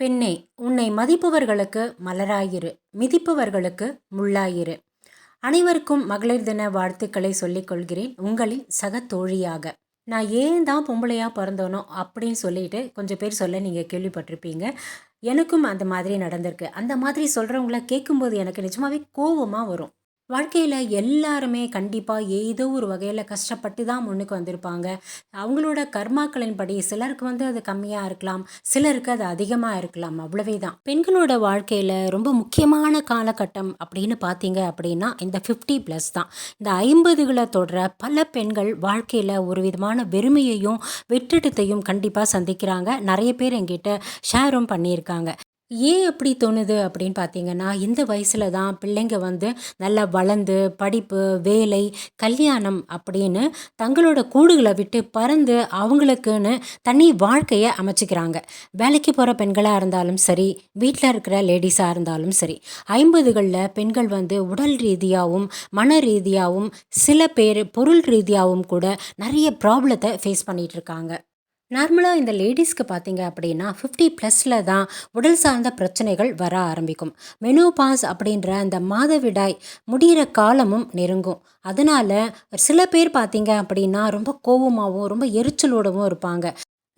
பெண்ணே உன்னை மதிப்பவர்களுக்கு மலராயிரு மிதிப்பவர்களுக்கு முள்ளாயிரு. அனைவருக்கும் மகளிர் தின வாழ்த்துக்களை சொல்லிக்கொள்கிறேன் உங்களின் சக தோழியாக. நான் ஏன் தான் பொம்பளையாக பிறந்தோனோ அப்படின்னு சொல்லிட்டு கொஞ்சம் பேர் சொல்ல நீங்கள் கேள்விப்பட்டிருப்பீங்க. எனக்கும் அந்த மாதிரி நடந்திருக்கு. அந்த மாதிரி சொல்கிறவங்கள கேட்கும்போது எனக்கு நிஜமாவே கோவமாக வரும். வாழ்க்கையில் எல்லாருமே கண்டிப்பாக ஏதோ ஒரு வகையில் கஷ்டப்பட்டு தான் முன்னுக்கு வந்திருப்பாங்க. அவங்களோட கர்மாக்களின் படி சிலருக்கு வந்து அது கம்மியாக இருக்கலாம் சிலருக்கு அது அதிகமாக இருக்கலாம் அவ்வளவே தான். பெண்களோட வாழ்க்கையில் ரொம்ப முக்கியமான காலகட்டம் அப்படின்னு பார்த்தீங்க அப்படின்னா இந்த ஃபிஃப்டி ப்ளஸ் தான். இந்த ஐம்பதுகளை தொடர பல பெண்கள் வாழ்க்கையில் ஒரு விதமான வெறுமையையும் வெற்றிடத்தையும் கண்டிப்பாக சந்திக்கிறாங்க. நிறைய பேர் எங்கிட்ட ஷேரும் பண்ணியிருக்காங்க. ஏன் அப்படி தோணுது அப்படின்னு பார்த்தீங்கன்னா இந்த வயசில் தான் பிள்ளைங்க வந்து நல்லா வளர்ந்து படிப்பு வேலை கல்யாணம் அப்படின்னு தங்களோட கூடுகளை விட்டு பறந்து அவங்களுக்குன்னு தனி வாழ்க்கையை அமைச்சிக்கிறாங்க. வேலைக்கு போகிற பெண்களாக இருந்தாலும் சரி வீட்டில் இருக்கிற லேடிஸாக இருந்தாலும் சரி ஐம்பதுகளில் பெண்கள் வந்து உடல் ரீதியாகவும் மன ரீதியாகவும் சில பேர் பொருள் ரீதியாகவும் கூட நிறைய ப்ராப்ளத்தை ஃபேஸ் பண்ணிகிட்டு இருக்காங்க. நார்மலாக இந்த லேடிஸ்க்கு பார்த்தீங்க அப்படின்னா ஃபிஃப்டி ப்ளஸில் தான் உடல் சார்ந்த பிரச்சனைகள் வர ஆரம்பிக்கும். மெனோபாஸ் அப்படின்ற அந்த மாதவிடாய் முடிகிற காலமும் நெருங்கும். அதனால் சில பேர் பார்த்தீங்க அப்படின்னா ரொம்ப கோபமாகவும் ரொம்ப எரிச்சலோடவும் இருப்பாங்க.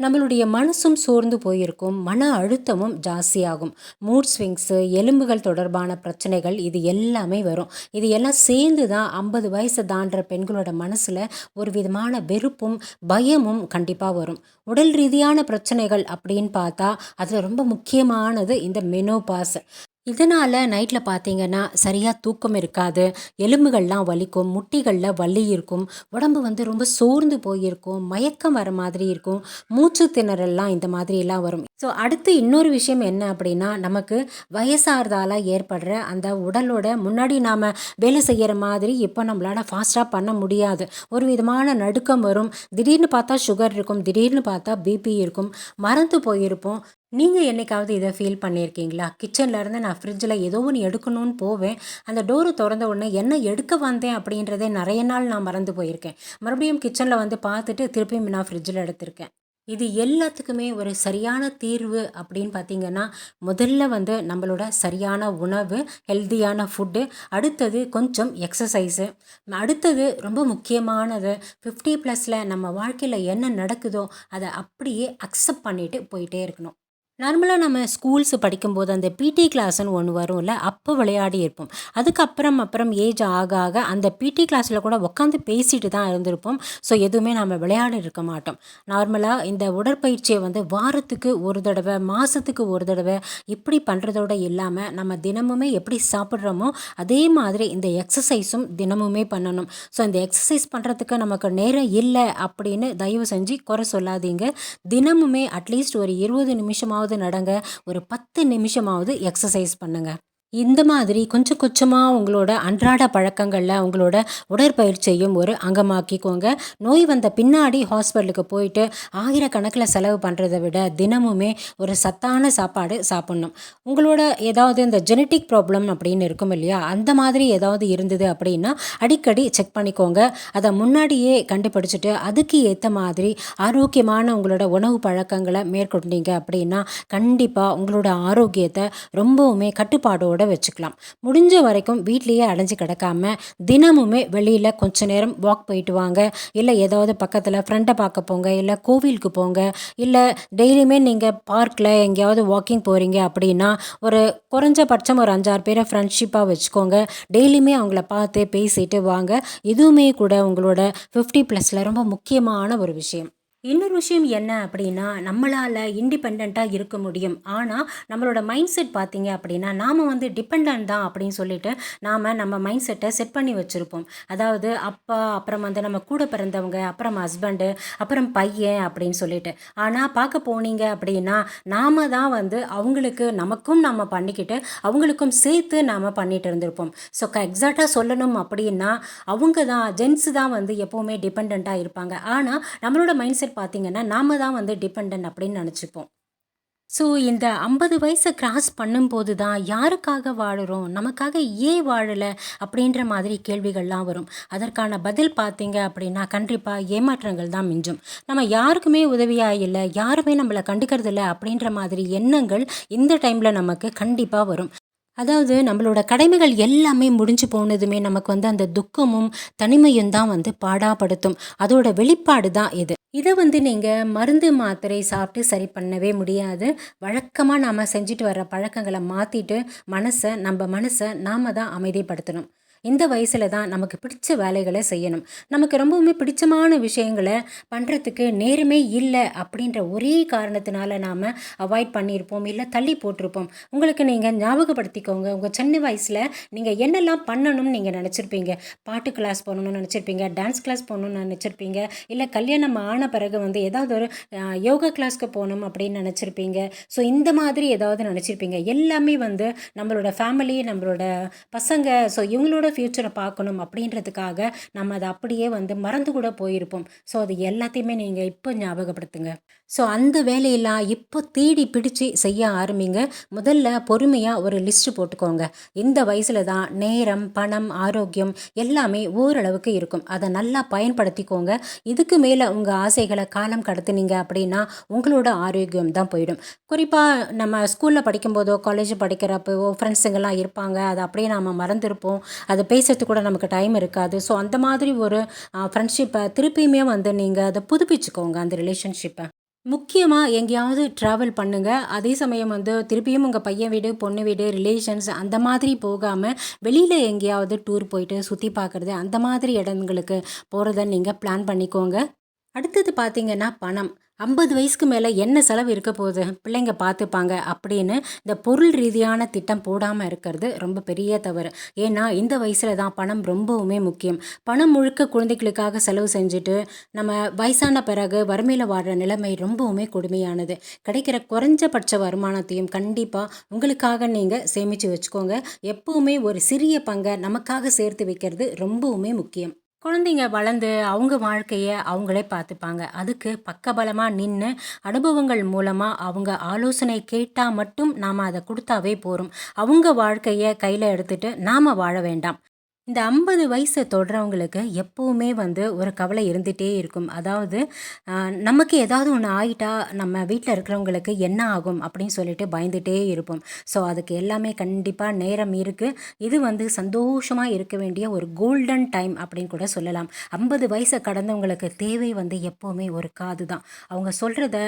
நம்மளுடைய மனசும் சோர்ந்து போயிருக்கும் மன அழுத்தமும் ஜாஸ்தியாகும். மூட் ஸ்விங்ஸு எலும்புகள் தொடர்பான பிரச்சனைகள் இது எல்லாமே வரும். இது எல்லாம் சேர்ந்து தான் ஐம்பது வயசு தாண்டுற பெண்களோட மனசில் ஒரு விதமான வெறுப்பும் பயமும் கண்டிப்பாக வரும். உடல் ரீதியான பிரச்சனைகள் அப்படின்னு பார்த்தா அதில் ரொம்ப முக்கியமானது இந்த மெனோபாஸ் இதனால் நைட்டில் பார்த்தீங்கன்னா சரியாக தூக்கம் இருக்காது எலும்புகள்லாம் வலிக்கும் முட்டிகளில் வலி இருக்கும் உடம்பு வந்து ரொம்ப சோர்ந்து போயிருக்கும் மயக்கம் வர மாதிரி இருக்கும் மூச்சு திணறல்லாம் இந்த மாதிரிலாம் வரும். ஸோ அடுத்து இன்னொரு விஷயம் என்ன அப்படின்னா நமக்கு வயசாகிறதால ஏற்படுற அந்த உடலோட முன்னாடி நாம் வேலை செய்கிற மாதிரி இப்போ நம்மளால் ஃபாஸ்ட்டாக பண்ண முடியாது. ஒரு விதமான நடுக்கம் வரும். திடீர்னு பார்த்தா சுகர் இருக்கும் திடீர்னு பார்த்தா பிபி இருக்கும். மறந்து போயிருப்போம். நீங்கள் என்னைக்காவது இதை ஃபீல் பண்ணியிருக்கீங்களா? கிச்சன்லேருந்து நான் ஃப்ரிட்ஜில் ஏதோ ஒன்று எடுக்கணும்னு போவேன். அந்த டோரு திறந்த உடனே என்ன எடுக்க வந்தேன்? அப்படின்றதே நிறைய நாள் நான் மறந்து போயிருக்கேன். மறுபடியும் கிச்சனில் வந்து பார்த்துட்டு திருப்பியும் நான் ஃப்ரிட்ஜில் எடுத்திருக்கேன். இது எல்லாத்துக்குமே ஒரு சரியான தீர்வு அப்படின்னு பார்த்தீங்கன்னா முதல்ல வந்து நம்மளோட சரியான உணவு ஹெல்த்தியான ஃபுட்டு அடுத்தது கொஞ்சம் எக்ஸசைஸு அடுத்தது ரொம்ப முக்கியமானது ஃபிஃப்டி ப்ளஸில் நம்ம வாழ்க்கையில் என்ன நடக்குதோ அதை அப்படியே அக்செப்ட் பண்ணிவிட்டு போயிட்டே இருக்கணும். நார்மலாக நம்ம ஸ்கூல்ஸ் படிக்கும்போது அந்த பிடி கிளாஸ்னு ஒன்று வரும்ல அப்போ விளையாடி இருப்போம். அதுக்கப்புறம் அப்புறம் ஏஜ் ஆக ஆக அந்த பிடி கிளாஸில் கூட உட்காந்து பேசிட்டு தான் இருந்திருப்போம். ஸோ எதுவுமே நம்ம விளையாடி இருக்க மாட்டோம். நார்மலாக இந்த உடற்பயிற்சியை வந்து வாரத்துக்கு ஒரு தடவை மாதத்துக்கு ஒரு தடவை இப்படி பண்ணுறதோட இல்லாமல் நம்ம தினமுமே எப்படி சாப்பிட்றோமோ அதே மாதிரி இந்த எக்ஸசைஸும் தினமுமே பண்ணணும். ஸோ இந்த எக்ஸசைஸ் பண்ணுறதுக்கு நமக்கு நேரம் இல்லை அப்படின்னு தயவு செஞ்சு குறை சொல்லாதீங்க. தினமுமே அட்லீஸ்ட் ஒரு இருபது நிமிஷமாவது நடங்க. ஒரு பத்து நிமிஷமாவது எக்ஸசைஸ் பண்ணுங்கள் இந்த மாதிரி கொஞ்சம் கொஞ்சமாக உங்களோட அன்றாட பழக்கங்களில் உங்களோட உடற்பயிற்சியையும் ஒரு அங்கமாக்கிக்கோங்க. நோய் வந்த பின்னாடி ஹாஸ்பிட்டலுக்கு போயிட்டு ஆயிரக்கணக்கில் செலவு பண்ணுறதை விட தினமுமே ஒரு சத்தான சாப்பாடு சாப்பிட்ணும். உங்களோட ஏதாவது இந்த ஜெனட்டிக் ப்ராப்ளம் அப்படின்னு இருக்கும் இல்லையா? அந்த மாதிரி ஏதாவது இருந்தது அப்படின்னா அடிக்கடி செக் பண்ணிக்கோங்க. அதை முன்னாடியே கண்டுபிடிச்சிட்டு அதுக்கு ஏற்ற மாதிரி ஆரோக்கியமான உங்களோட உணவு பழக்கங்களை மேற்கொண்டீங்க அப்படின்னா கண்டிப்பாக உங்களோட ஆரோக்கியத்தை ரொம்பவுமே கட்டுப்பாடோடு கூட வச்சுக்கலாம். முடிஞ்ச வரைக்கும் வீட்லேயே அடைஞ்சு கிடக்காம தினமுமே வெளியில் கொஞ்ச நேரம் வாக் போயிட்டு வாங்க. இல்லை ஏதாவது பக்கத்தில் ஃப்ரெண்டை பார்க்க போங்க. இல்லை கோவிலுக்கு போங்க. இல்லை டெய்லியுமே நீங்கள் பார்க்கில் எங்கேயாவது வாக்கிங் போகிறீங்க அப்படின்னா ஒரு குறைஞ்சபட்சம் ஒரு அஞ்சாறு பேரை ஃப்ரெண்ட்ஷிப்பாக வச்சுக்கோங்க. டெய்லியுமே அவங்கள பார்த்து பேசிட்டு வாங்க. இதுவுமே கூட உங்களோட ஃபிஃப்டி ப்ளஸில் ரொம்ப முக்கியமான ஒரு விஷயம். இன்னொரு விஷயம் என்ன அப்படின்னா நம்மளால் இண்டிபெண்ட்டாக இருக்க முடியும். ஆனால் நம்மளோட மைண்ட் செட் பார்த்தீங்க அப்படின்னா நாம் வந்து டிபெண்ட் தான் அப்படின்னு சொல்லிட்டு நாம் நம்ம மைண்ட் செட்டை செட் பண்ணி வச்சுருப்போம். அதாவது அப்பா அப்புறம் வந்து நம்ம கூட பிறந்தவங்க அப்புறம் ஹஸ்பண்டு அப்புறம் பையன் அப்படின்னு சொல்லிட்டு. ஆனால் பார்க்க போனீங்க அப்படின்னா நாம் தான் வந்து அவங்களுக்கு நமக்கும் நம்ம பண்ணிக்கிட்டு அவங்களுக்கும் சேர்த்து நாம் பண்ணிகிட்டு இருந்திருப்போம். ஸோ எக்ஸாக்டாக சொல்லணும் அப்படின்னா அவங்க தான் ஜென்ஸ் தான் வந்து எப்போவுமே டிபெண்ட்டாக இருப்பாங்க. ஆனால் நம்மளோட மைண்ட் செட் பார்த்தீங்கன்னா நாம் தான் வந்து டிபெண்ட் அப்படின்னு நினச்சிப்போம். ஸோ இந்த ஐம்பது வயசை கிராஸ் பண்ணும்போது தான் யாருக்காக வாழுறோம்? நமக்காக ஏன் வாழலை? அப்படின்ற மாதிரி கேள்விகள்லாம் வரும். அதற்கான பதில் பார்த்தீங்க அப்படின்னா கண்டிப்பாக ஏமாற்றங்கள் தான் மிஞ்சும். நம்ம யாருக்குமே உதவியாக இல்லை யாருமே நம்மளை கண்டுக்கிறதில்ல அப்படின்ற மாதிரி எண்ணங்கள் இந்த டைமில் நமக்கு கண்டிப்பாக வரும். அதாவது நம்மளோட கடமைகள் எல்லாமே முடிஞ்சு போனதுமே நமக்கு வந்து அந்த துக்கமும் தனிமையும் தான் வந்து பாடாப்படுத்தும். அதோட வெளிப்பாடு தான் இது. இதை வந்து நீங்கள் மருந்து மாத்திரை சாப்பிட்டு சரி பண்ணவே முடியாது. வழக்கமாக நாம் செஞ்சுட்டு வர்ற பழக்கங்களை மாற்றிட்டு மனசை நம்ம மனசை நாம் தான் அமைதிப்படுத்தணும். இந்த வயசில் தான் நமக்கு பிடிச்ச வேலைகளை செய்யணும். நமக்கு ரொம்பவுமே பிடிச்சமான விஷயங்களை பண்ணுறதுக்கு நேரமே இல்லை அப்படின்ற ஒரே காரணத்தினால நாம் அவாய்ட் பண்ணியிருப்போம் இல்லை தள்ளி போட்டிருப்போம். உங்களுக்கு நீங்கள் ஞாபகப்படுத்திக்கோங்க. உங்கள் சின்ன வயசில் நீங்கள் என்னெல்லாம் பண்ணணும்னு நீங்கள் நினச்சிருப்பீங்க? பாட்டு கிளாஸ் போகணுன்னு நினச்சிருப்பீங்க? டான்ஸ் கிளாஸ் போகணுன்னு நினச்சிருப்பீங்க? இல்லை கல்யாணம் ஆன பிறகு வந்து ஏதாவது ஒரு யோகா கிளாஸ்க்கு போகணும் அப்படின்னு நினச்சிருப்பீங்க? ஸோ இந்த மாதிரி ஏதாவது நினச்சிருப்பீங்க? எல்லாமே வந்து நம்மளோட ஃபேமிலி நம்மளோட பசங்க ஸோ இவங்களோட ஃப்யூச்சரை பார்க்கணும் அப்படின்றதுக்காக நம்ம அதை அப்படியே வந்து மறந்து கூட போயிருப்போம். ஸோ அது எல்லாத்தையுமே நீங்கள் இப்போ ஞாபகப்படுத்துங்க. ஸோ அந்த வேலையெல்லாம் இப்போ தேடி பிடிச்சி செய்ய ஆரம்பிங்க. முதல்ல பொறுமையாக ஒரு லிஸ்ட்டு போட்டுக்கோங்க. இந்த வயசில் தான் நேரம் பணம் ஆரோக்கியம் எல்லாமே ஓரளவுக்கு இருக்கும். அதை நல்லா பயன்படுத்திக்கோங்க. இதுக்கு மேலே உங்கள் ஆசைகளை காலம் கடத்துனீங்க அப்படின்னா உங்களோட ஆரோக்கியம் தான் போயிடும். குறிப்பாக நம்ம ஸ்கூலில் படிக்கும்போதோ காலேஜ் படிக்கிறப்போ ஃப்ரெண்ட்ஸுங்கெல்லாம் இருப்பாங்க. அதை அப்படியே நாம் மறந்துருப்போம். அதை பேசுறதுக்கு கூட நமக்கு டைம் இருக்காது. ஸோ அந்த மாதிரி ஒரு ஃப்ரெண்ட்ஷிப்பை திருப்பியுமே வந்து நீங்கள் அதை புதுப்பிச்சுக்கோங்க அந்த ரிலேஷன்ஷிப்பை முக்கியமாக எங்கேயாவது ட்ராவல் பண்ணுங்கள் அதே சமயம் வந்து திருப்பியும் உங்கள் பையன் வீடு பொண்ணு வீடு ரிலேஷன்ஸ் அந்த மாதிரி போகாமல் வெளியில் எங்கேயாவது டூர் போயிட்டு சுற்றி பார்க்குறது அந்த மாதிரி இடங்களுக்கு போகிறத நீங்கள் பிளான் பண்ணிக்கோங்க. அடுத்தது பார்த்தீங்கன்னா பணம். ஐம்பது வயசுக்கு மேலே என்ன செலவு இருக்க போகுது? பிள்ளைங்க பார்த்துப்பாங்க அப்படின்னு இந்த பொருள் ரீதியான திட்டம் போடாமல் இருக்கிறது ரொம்ப பெரிய தவறு. ஏன்னா இந்த வயசில் தான் பணம் ரொம்பவுமே முக்கியம். பணம் முழுக்க குழந்தைகளுக்காக செலவு செஞ்சுட்டு நம்ம வயசான பிறகு வறுமையில் வாடுற நிலைமை ரொம்பவுமே கொடுமையானது. கிடைக்கிற குறைஞ்சபட்ச வருமானத்தையும் கண்டிப்பாக உங்களுக்காக நீங்கள் சேமித்து வச்சுக்கோங்க. எப்போவுமே ஒரு சிறிய பங்கை நமக்காக சேர்த்து வைக்கிறது ரொம்பவுமே முக்கியம். குழந்தைங்க வளர்ந்து அவங்க வாழ்க்கையை அவங்களே பார்த்துப்பாங்க. அதுக்கு பக்கபலமாக நின்று அனுபவங்கள் மூலமாக அவங்க ஆலோசனை கேட்டால் மட்டும் நாம் அதை கொடுத்தாவே போகிறோம் அவங்க வாழ்க்கையை கையில் எடுத்துகிட்டு நாம் வாழ வேண்டாம். இந்த ஐம்பது வயசை தொடுறவங்களுக்கு எப்போவுமே வந்து ஒரு கவலை இருந்துகிட்டே இருக்கும். அதாவது நமக்கு ஏதாவது ஒன்று ஆகிட்டா நம்ம வீட்டில் இருக்கிறவங்களுக்கு என்ன ஆகும் அப்படின்னு சொல்லிட்டு பயந்துகிட்டே இருப்போம். ஸோ அதுக்கு எல்லாமே கண்டிப்பாக நேரம் இருக்குது இது வந்து சந்தோஷமாக இருக்க வேண்டிய ஒரு கோல்டன் டைம் அப்படின்னு கூட சொல்லலாம். ஐம்பது வயசை கடந்தவங்களுக்கு தேவை வந்து எப்போவுமே ஒரு காது தான் அவங்க சொல்கிறத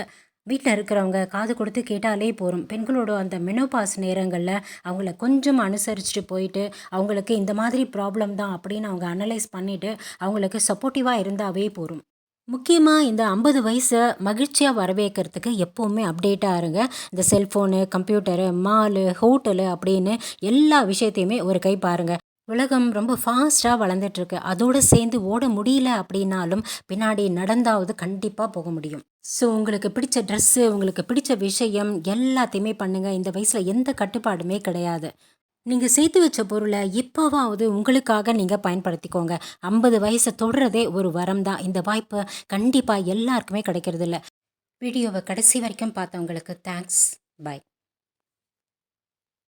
வீட்டில் இருக்கிறவங்க காது கொடுத்து கேட்டாலே போகும் பெண்களோட அந்த மெனோபாஸ் நேரங்களில் அவங்கள கொஞ்சம் அனுசரிச்சுட்டு போயிட்டு அவங்களுக்கு இந்த மாதிரி ப்ராப்ளம் தான் அப்படின்னு அவங்க அனலைஸ் பண்ணிவிட்டு அவங்களுக்கு சப்போர்ட்டிவாக இருந்தாவே போகும் முக்கியமாக இந்த ஐம்பது வயசை மகிழ்ச்சியாக வரவேற்கிறதுக்கு எப்போவுமே அப்டேட்டாக இருங்க. இந்த செல்ஃபோனு கம்ப்யூட்டரு மாலு ஹோட்டலு அப்படின்னு எல்லா விஷயத்தையுமே ஒரு கை பாருங்கள் உலகம் ரொம்ப ஃபாஸ்ட்டாக வளர்ந்துட்டுருக்கு. அதோடு சேர்ந்து ஓட முடியல அப்படின்னாலும் பின்னாடி நடந்தாவது கண்டிப்பாக போக முடியும். ஸோ உங்களுக்கு பிடிச்ச ட்ரெஸ்ஸு உங்களுக்கு பிடிச்ச விஷயம் எல்லாத்தையுமே பண்ணுங்கள் இந்த வயசில் எந்த கட்டுப்பாடுமே கிடையாது. நீங்கள் சேர்த்து வச்ச பொருளை இப்போவாவது உங்களுக்காக நீங்கள் பயன்படுத்திக்கோங்க. ஐம்பது வயசை தொடுறதே ஒரு வரம் தான். இந்த வாய்ப்பு கண்டிப்பாக எல்லாருக்குமே கிடைக்கிறதில்ல. வீடியோவை கடைசி வரைக்கும் பார்த்தவங்களுக்கு தேங்க்ஸ் பாய்